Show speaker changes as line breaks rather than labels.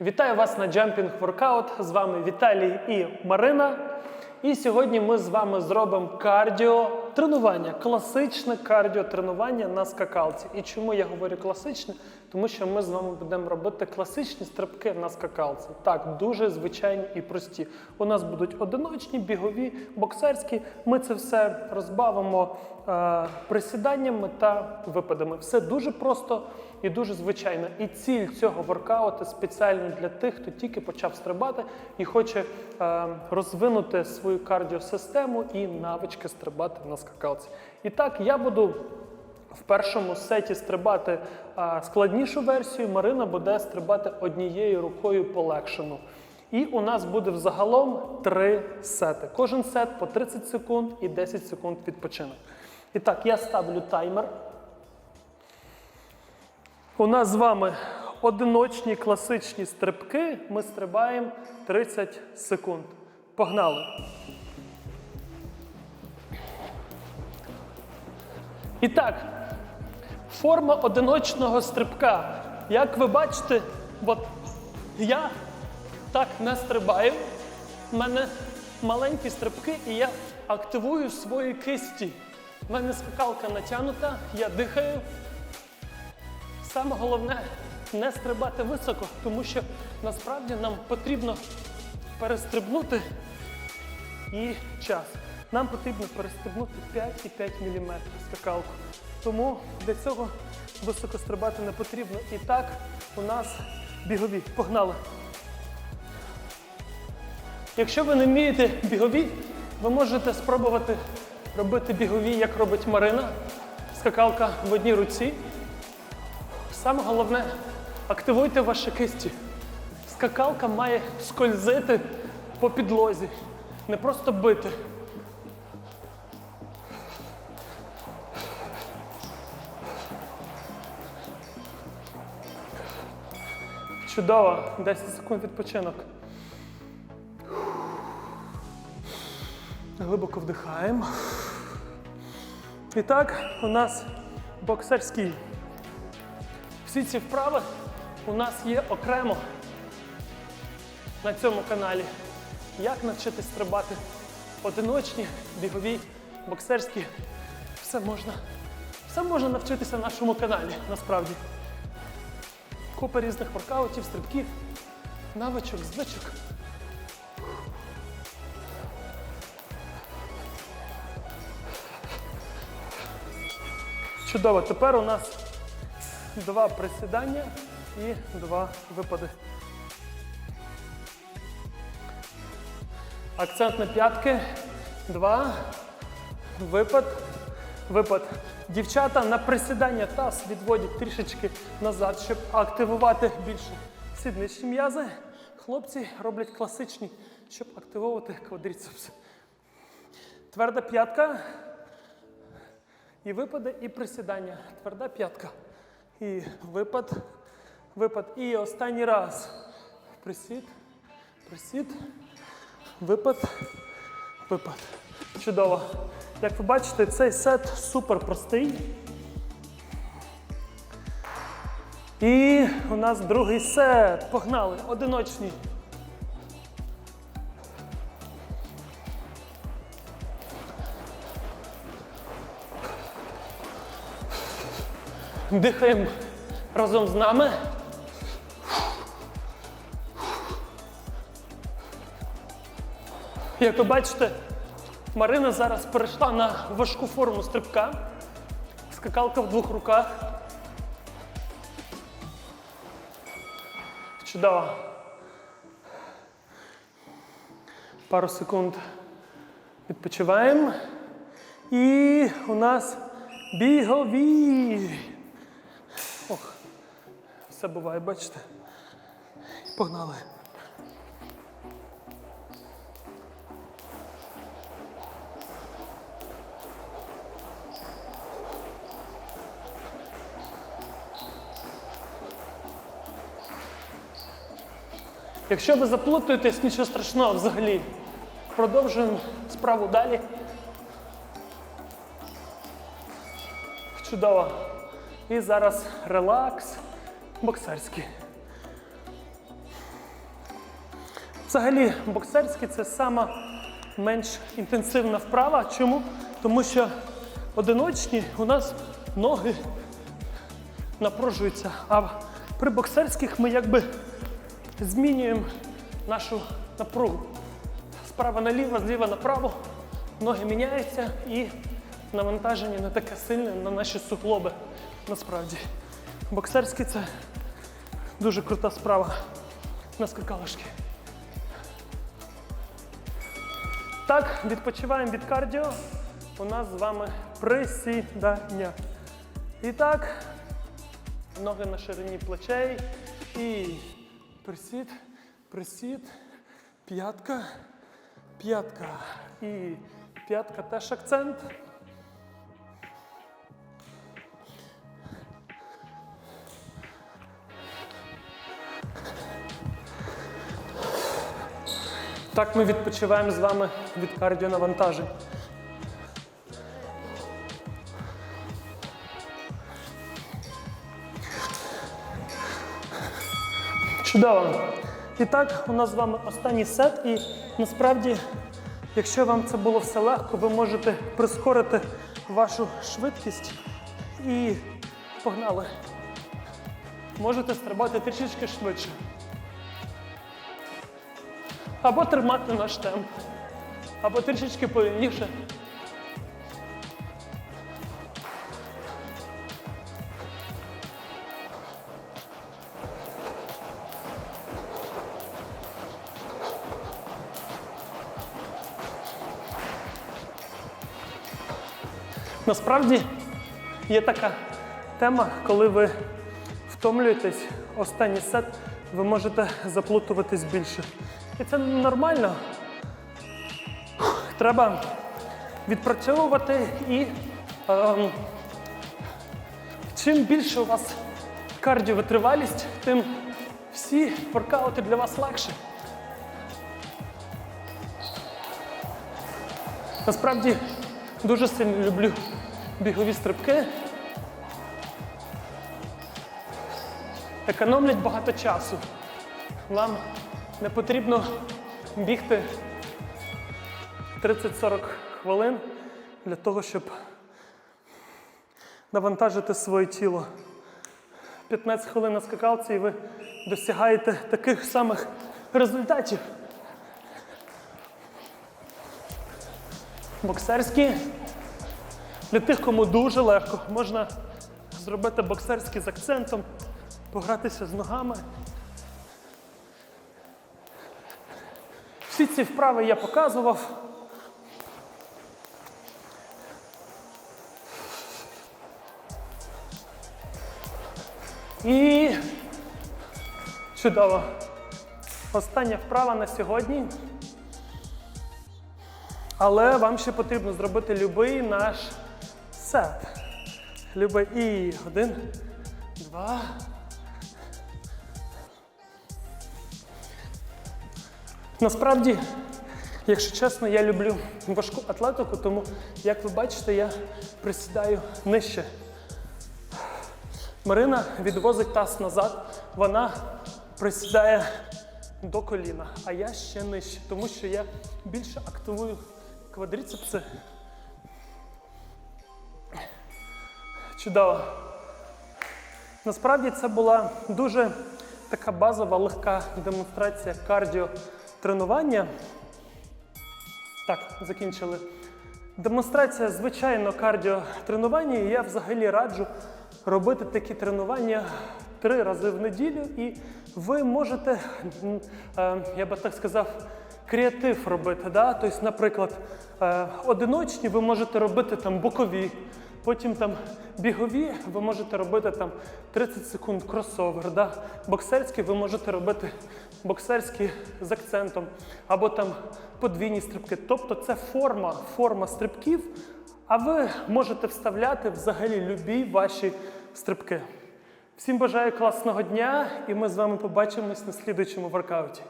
Вітаю вас на Jumping Workout. З вами Віталій і Марина. І сьогодні ми з вами зробимо кардіо тренування, класичне кардіо тренування на скакалці. І чому я говорю класичне? Тому що ми з вами будемо робити класичні стрибки на скакалці. Так, дуже звичайні і прості. У нас будуть одиночні, бігові, боксерські. Ми це все розбавимо е, присіданнями та випадами. Все дуже просто і дуже звичайно. І ціль цього воркауту спеціально для тих, хто тільки почав стрибати і хоче е, розвинути свою кардіосистему і навички стрибати на скакалці. І так, я буду в першому сеті стрибати складнішу версію. Марина буде стрибати однією рукою полегшену. І у нас буде взагалом три сети. Кожен сет по 30 секунд і 10 секунд відпочинок. І так, я ставлю таймер. У нас з вами одиночні класичні стрибки. Ми стрибаємо 30 секунд. Погнали! І так, форма одиночного стрибка. Як ви бачите, от я так не стрибаю. У мене маленькі стрибки, і я активую свої кисті. У мене скакалка натягнута, я дихаю. Саме головне не стрибати високо, тому що насправді нам потрібно перестрибнути і час. Нам потрібно перестрибнути 5,5 мм скакалку. Тому для цього високо стрибати не потрібно. І так у нас бігові. Погнали. Якщо ви не вмієте бігові, ви можете спробувати робити бігові, як робить Марина. Скакалка в одній руці. Саме головне, активуйте ваші кисті. Скакалка має скользити по підлозі, не просто бити. Чудово, 10 секунд відпочинок. Глибоко вдихаємо. І так, у нас боксерський. Всі ці вправи у нас є окремо на цьому каналі. Як навчитись стрибати одиночні, бігові, боксерські. Все можна, все можна навчитися на нашому каналі, насправді. Купа різних воркаутів, стрибків, навичок, звичок. Чудово. Тепер у нас два присідання і два випади. Акцент на п'ятки. Два. Випад. Випад. Дівчата на присідання таз відводять трішечки назад, щоб активувати більше сідничні м'язи. Хлопці роблять класичні, щоб активувати квадріцепс. Тверда п'ятка. І випади, і присідання. Тверда п'ятка. І випад, випад. І останній раз. Присід, присід, випад, випад. Чудово. Як ви бачите, цей сет супер простий. І у нас другий сет. Погнали. Одиночні. Дихаємо разом з нами. Як ви бачите, Марина зараз перейшла на важку форму стрибка. Скакалка в двох руках. Чудово. Пару секунд відпочиваємо. І у нас бігові. Ох, все буває, бачите? Погнали. Якщо ви заплутуєтесь, нічого страшного взагалі. Продовжуємо справу далі. Чудово. І зараз релакс боксерський. Взагалі, боксерський це сама менш інтенсивна вправа. Чому? Тому що одиночні у нас ноги напружуються. А при боксерських ми якби змінюємо нашу напругу. Справа наліво, зліва направо, ноги міняються і навантаження не таке сильне на наші суглоби. Насправді. Боксерський це дуже крута справа на скакалочки. Так, відпочиваємо від кардіо. У нас з вами присідання. І так, ноги на ширині плечей. І присід, присід, п'ятка, п'ятка. І п'ятка теж акцент. Так ми відпочиваємо з вами від кардіонавантажень. Чудово. І так, у нас з вами останній сет, і насправді, якщо вам це було все легко, ви можете прискорити вашу швидкість і погнали. Можете стрибати трішечки швидше. Або тримати наш темп, або трішечки повільніше. Насправді є така тема, коли ви втомлюєтесь, останній сет, ви можете заплутуватись більше. І це нормально. Треба відпрацьовувати і ем, чим більше у вас кардіовитривалість, тим всі воркаути для вас легше. Насправді дуже сильно люблю бігові стрибки. Економлять багато часу. Вам не потрібно бігти 30-40 хвилин для того, щоб навантажити своє тіло. 15 хвилин на скакалці і ви досягаєте таких самих результатів. Боксерські. Для тих, кому дуже легко, можна зробити боксерський з акцентом, погратися з ногами. Всі ці вправи я показував. І чудово. Остання вправа на сьогодні. Але вам ще потрібно зробити будь-який наш сет. Любий. І один, два. Насправді, якщо чесно, я люблю важку атлетику, тому, як ви бачите, я присідаю нижче. Марина відвозить таз назад, вона присідає до коліна, а я ще нижче, тому що я більше активую квадріцепси. Чудово. Насправді це була дуже така базова, легка демонстрація кардіотренування. Так, закінчили. Демонстрація, звичайно, кардіотренування. І я взагалі раджу робити такі тренування три рази в неділю. І ви можете, е, я би так сказав, креатив робити. Да? Тобто, наприклад, е, одиночні ви можете робити там бокові. Потім там бігові ви можете робити там 30 секунд кросовер. Да? Боксерські ви можете робити боксерські з акцентом, або там подвійні стрибки. Тобто це форма, форма стрибків, а ви можете вставляти взагалі любі ваші стрибки. Всім бажаю класного дня, і ми з вами побачимось на слідуючому воркауті.